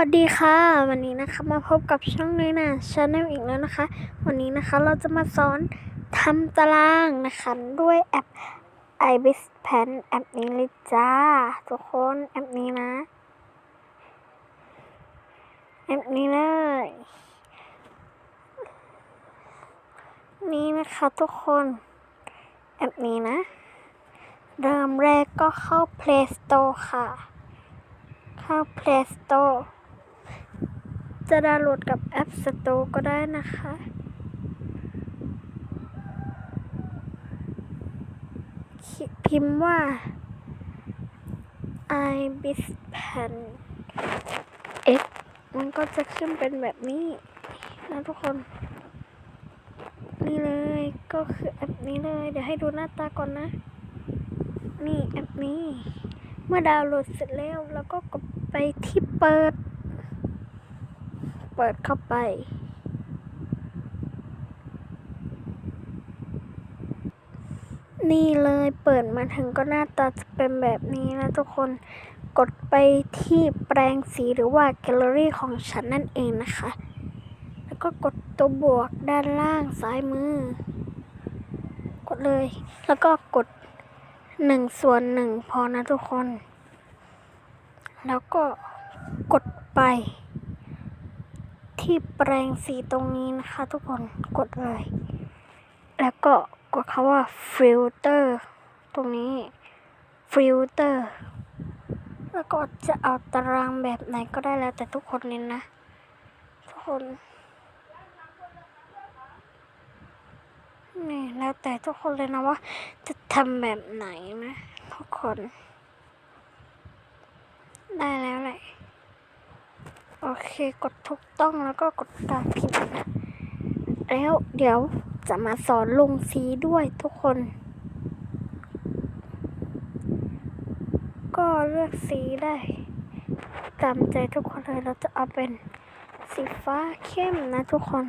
วัสดีค่ะ วันนี้นะคะมาพบกับช่องน้อยนาชาแนลอีกแล้วนะคะ วันนี้นะคะเราจะมาสอนทำตารางนะคะ ด้วยแอป ibis pen แอปนี้เลยจ้า ทุกคนแอปนี้นะ แอปนี้เลย นี่นะคะทุกคนแอปนี้นะ เริ่มแรกก็เข้า Play Store ค่ะเข้า Play Store จะดาวน์โหลดกับแอป Store ก็ได้นะคะ พิมพ์ว่า ibis pen x มันก็จะขึ้นเป็นแบบนี้นะทุกคน นี่เลยก็คือแอปนี้เลย เดี๋ยวให้ดูหน้าตาก่อนนะ นี่แอปนี้ เมื่อดาวน์โหลดเสร็จแล้วเราก็กดไปที่เปิด เปิดเข้าไป นี่เลยเปิดมาถึงก็หน้าตาจะเป็นแบบนี้นะทุกคนกดไปที่แปลงสีหรือว่าแกลเลอรี่ของฉันนั่นเองนะคะ แล้วก็กดตัวบวกด้านล่างซ้ายมือ กดเลย แล้วก็กดหนึ่งส่วนหนึ่งพอนะทุกคน แล้วก็กดไป ที่แปลงสีตรงนี้นะคะ ทุกคนกดเลย แล้วก็กดคำว่า filter ตรงนี้ filter แล้วก็จะเอาตารางแบบไหนก็ได้แล้วแต่ทุกคนเลยนะ ทุกคน นี่แล้วแต่ทุกคนเลยนะว่า จะทำแบบไหนนะ ทุกคน ได้แล้วแหละ โอเคกดถูกต้องแล้วก็กดการพิมพ์นะแล้วเดี๋ยวจะมาสอนลงสีด้วยทุกคน ก็เลือกสีได้ ตามใจทุกคนเลยเราจะเอาเป็นสีฟ้าเข้มนะทุกคน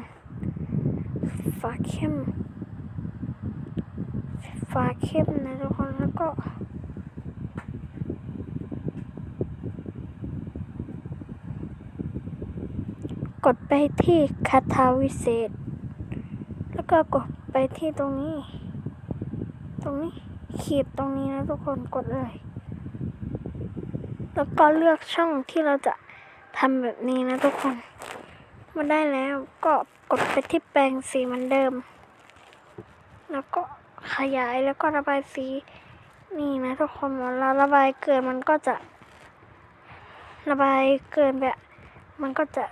ฟ้าเข้ม ฟ้าเข้มนะทุกคนแล้วก็ กดไปที่คาถาวิเศษ แล้วก็กดไปที่ตรงนี้ ตรงนี้ขีดตรงนี้นะทุกคนกดเลย แล้วก็เลือกช่องที่เราจะทำแบบนี้นะทุกคนมาได้แล้วก็กดไปที่แปรงสีเหมือนเดิม แล้วก็ขยายแล้วก็ระบายสีนี่นะทุกคนเวลาระบายเกินมันก็จะ ระบายเกินแบบ มันก็จะ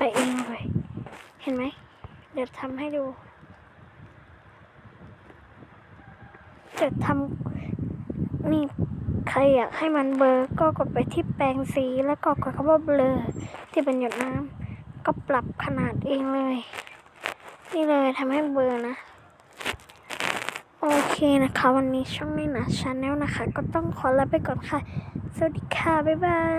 ไปเองเลย เห็นไหม เดี๋ยวทำให้ดู จะทำนี่ใครอยากให้มันเบลอร์ก็กดไปที่แปรงสีแล้วก็กดคำว่าเบลอที่เป็นหยดน้ำก็ปรับขนาดเองเลย นี่เลยทำให้เบลอร์นะ โอเคนะคะ วันนี้ช่องนี้นะชาแนลนะคะ ก็ต้องขอลาไปก่อนค่ะ สวัสดีค่ะ บ๊ายบาย